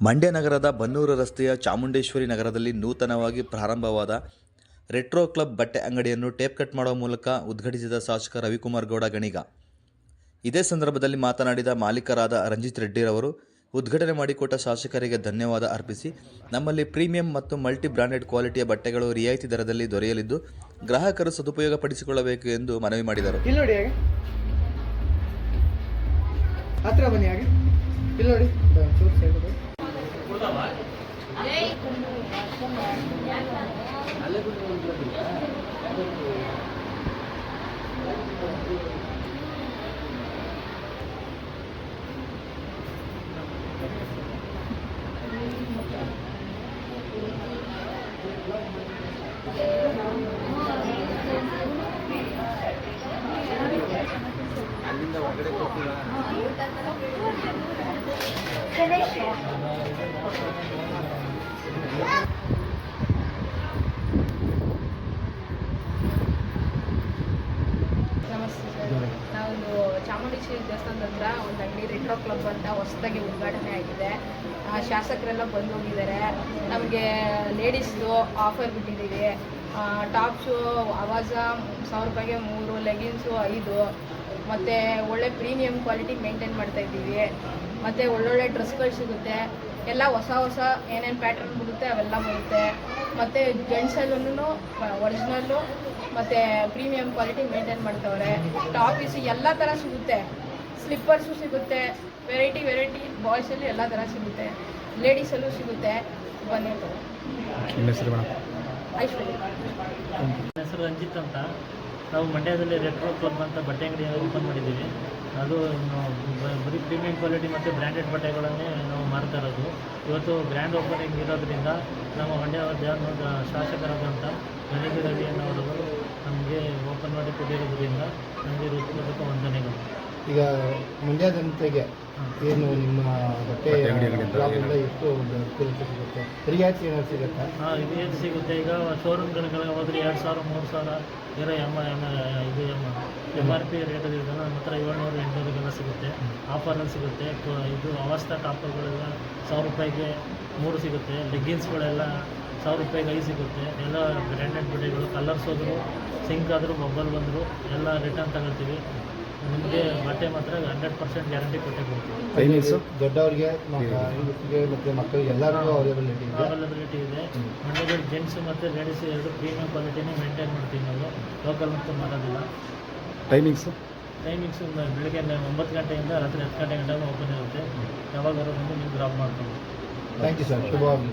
ಮಂಡ್ಯ ನಗರದ ಬನ್ನೂರು ರಸ್ತೆಯ ಚಾಮುಂಡೇಶ್ವರಿ ನಗರದಲ್ಲಿ ನೂತನವಾಗಿ ಪ್ರಾರಂಭವಾದ ರೆಟ್ರೋ ಕ್ಲಬ್ ಬಟ್ಟೆ ಅಂಗಡಿಯನ್ನು ಟೇಪ್ ಕಟ್ ಮಾಡುವ ಮೂಲಕ ಉದ್ಘಾಟಿಸಿದ ಶಾಸಕ ರವಿಕುಮಾರ್ ಗೌಡ ಗಣಿಗ. ಇದೇ ಸಂದರ್ಭದಲ್ಲಿ ಮಾತನಾಡಿದ ಮಾಲೀಕರಾದ ರಂಜಿತ್ ರೆಡ್ಡಿರವರು ಉದ್ಘಾಟನೆ ಮಾಡಿಕೊಟ್ಟ ಶಾಸಕರಿಗೆ ಧನ್ಯವಾದ ಅರ್ಪಿಸಿ ನಮ್ಮಲ್ಲಿ ಪ್ರೀಮಿಯಂ ಮತ್ತು ಮಲ್ಟಿ ಬ್ರಾಂಡೆಡ್ ಕ್ವಾಲಿಟಿಯ ಬಟ್ಟೆಗಳು ರಿಯಾಯಿತಿ ದರದಲ್ಲಿ ದೊರೆಯಲಿದ್ದು ಗ್ರಾಹಕರು ಸದುಪಯೋಗ ಪಡಿಸಿಕೊಳ್ಳಬೇಕು ಎಂದು ಮನವಿ ಮಾಡಿದರು. ಇಲ್ಲಿ ನೋಡಿ ಹಾಗೆ. ಹತ್ರ ಬನ್ನಿ ಹಾಗೆ. ಇಲ್ಲಿ ನೋಡಿ. ಚಾಮುಂಡೇಶ್ವರಿ ದೇವಸ್ಥಾನದ ಹತ್ರ ಒಂದು ಅಂಗಡಿ ರೆಟ್ರೋ ಕ್ಲಬ್ ಅಂತ ಹೊಸದಾಗಿ ಉದ್ಘಾಟನೆ ಆಗಿದೆ. ಶಾಸಕರೆಲ್ಲ ಬಂದು ಹೋಗಿದ್ದಾರೆ. ನಮಗೆ ಲೇಡೀಸ್ದು ಆಫರ್ ಬಿಟ್ಟಿದ್ದೀವಿ. ಟಾಪ್ಸು, ಅವಾಜ, ಸಾವಿರ ರೂಪಾಯಿಗೆ ಮೂರು, ಲೆಗಿನ್ಸು, ಐದು. ಮತ್ತು ಒಳ್ಳೆ ಪ್ರೀಮಿಯಂ ಕ್ವಾಲಿಟಿ ಮೇಂಟೈನ್ ಮಾಡ್ತಾ ಇದ್ದೀವಿ. ಮತ್ತು ಒಳ್ಳೊಳ್ಳೆ ಡ್ರೆಸ್ಗಳು ಸಿಗುತ್ತೆ. ಎಲ್ಲ ಹೊಸ ಹೊಸ ಏನೇನು ಪ್ಯಾಟರ್ನ್ ಬರುತ್ತೆ ಅವೆಲ್ಲ ಬರುತ್ತೆ. ಮತ್ತು ಜೆಂಟ್ಸಲ್ಲೂ ಒರಿಜಿನಲ್ಲು ಮತ್ತು ಪ್ರೀಮಿಯಂ ಕ್ವಾಲಿಟಿ ಮೇಂಟೈನ್ ಮಾಡ್ತವ್ರೆ. ಟಾಪೀಸ್ ಎಲ್ಲ ಥರ ಸಿಗುತ್ತೆ. ಸ್ಲಿಪ್ಪರ್ಸು ಸಿಗುತ್ತೆ. ವೆರೈಟಿ ವೆರೈಟಿ ಬಾಯ್ಸಲ್ಲಿ ಎಲ್ಲ ಥರ ಸಿಗುತ್ತೆ. ಲೇಡೀಸಲ್ಲೂ ಸಿಗುತ್ತೆ. ಬನ್ನಿ ಐಶ್ವರ್ಯ. ಹೆಸರು ರಂಜಿತ್ ಅಂತ. ನಾವು ಮಂಡ್ಯದಲ್ಲಿ ರೆಟ್ರೋ ಕ್ಲಬ್ ಅಂತ ಬಟ್ಟೆ ಅಂಗಡಿ ಓಪನ್ ಮಾಡಿದ್ದೀವಿ. ಅದು ಬರೀ ಪ್ರೀಮಿಯಂ ಕ್ವಾಲಿಟಿ ಮತ್ತು ಬ್ರ್ಯಾಂಡೆಡ್ ಬಟ್ಟೆಗಳನ್ನೇ ನಾವು ಮಾರ್ತಾ ಇರೋದು. ಇವತ್ತು ಗ್ರ್ಯಾಂಡ್ ಓಪನಿಂಗ್ ಇರೋದ್ರಿಂದ ನಮ್ಮ ಮಂಡ್ಯ ದೇವರ ಶಾಸಕರಾದಂಥ ಗಣೇಶ ರವಿ ಅನ್ನೋರವರು ನಮಗೆ ಓಪನ್ ಮಾಡಿ ಕೊಟ್ಟಿರೋದ್ರಿಂದ ನಮಗೆ ಹೃತ್ಪೂರ್ವಕ ವಂದನೆಗಳು. ಈಗ ಮಂಡ್ಯ ಜನತೆಗೆ ಏನು ನಿಮ್ಮ ಬಟ್ಟೆ ಅಂಗಡಿಗಳಿಂದ ಎಷ್ಟು ಒಂದು ಸಿಗುತ್ತೆ? ರಿಯಾಯಿತಿ ಏನಾದ್ರು ಸಿಗುತ್ತಾ? ಹಾಂ ಇದು ಏನು ಸಿಗುತ್ತೆ? ಈಗ ಶೋರೂಮ್ಗಳಿಗೆ ಹೋದ್ರೆ ಎರಡು ಸಾವಿರ ಮೂರು ಸಾವಿರ ಇರೋ ಎಂ ಎಂ ಇದು M M R P rate ಇದೆಲ್ಲ ನಮ್ಮ ಹತ್ರ ಏಳ್ನೂರು ಎಂಟುನೂರಿಗೆಲ್ಲ ಸಿಗುತ್ತೆ. ಆಫರಲ್ಲಿ ಸಿಗುತ್ತೆ. ಇದು ಅವಸ್ಥಾ ಟಾಪರ್ಗಳೆಲ್ಲ ಸಾವಿರ ರೂಪಾಯಿಗೆ ಮೂರು ಸಿಗುತ್ತೆ. ಲೆಗ್ಗಿನ್ಸ್ಗಳೆಲ್ಲ ಸಾವಿರ ರೂಪಾಯಿಗೆ ಐದು ಸಿಗುತ್ತೆ. ಎಲ್ಲ ಬ್ರ್ಯಾಂಡೆಡ್ ಬಟ್ಟೆಗಳು ಕಲರ್ಸ್ ಹೋದ್ರು ಸಿಂಕ್ ಆದರೂ ಮೊಬೈಲ್ ಬಂದರು ಎಲ್ಲ ರಿಟರ್ನ್ ತಗೊಳ್ತೀವಿ ನಿಮಗೆ ಬಟ್ಟೆ ಮಾತ್ರ ಹಂಡ್ರೆಡ್ ಪರ್ಸೆಂಟ್ ಗ್ಯಾರಂಟಿ ಕೊಟ್ಟೆ ಕೊಡ್ತೀವಿ. ಟೈಮಿಂಗ್ಸು ದೊಡ್ಡವರಿಗೆ ಮತ್ತು ಮಕ್ಕಳಿಗೆ ಎಲ್ಲರಿಗೂ ಅವೈಲಬಿಲಿಟಿ ಇದೆ. ಅವೈಲಬಿಲಿಟಿ ಇದೆ. ಮಂಡ್ಯದಲ್ಲಿ ಜೆಂಟ್ಸ್ ಮತ್ತು ಲೇಡೀಸ್ ಎರಡು ಪ್ರೀಮಿಯಂ ಕ್ವಾಲಿಟಿನೇ ಮೇಂಟೈನ್ ಮಾಡ್ತೀವಿ ನಾವು. ಲೋಕಲ್ ಮತ್ತು ಮಾಡೋದಿಲ್ಲ. ಟೈಮಿಂಗ್ಸು ಟೈಮಿಂಗ್ಸ್ ಬೆಳಗ್ಗೆ ಒಂಬತ್ತು ಗಂಟೆಯಿಂದ ರಾತ್ರಿ ಹತ್ತು ಗಂಟೆ ಗಂಟೆ ಓಪನ್ ಇರುತ್ತೆ. ಯಾವಾಗಾದ್ರೂ ಬಂದು ನೀವು ಡ್ರಾಪ್ ಮಾಡ್ತೀವಿ ಥ್ಯಾಂಕ್ ಯು ಸರ್ ಶುಭವಾಗಲಿ.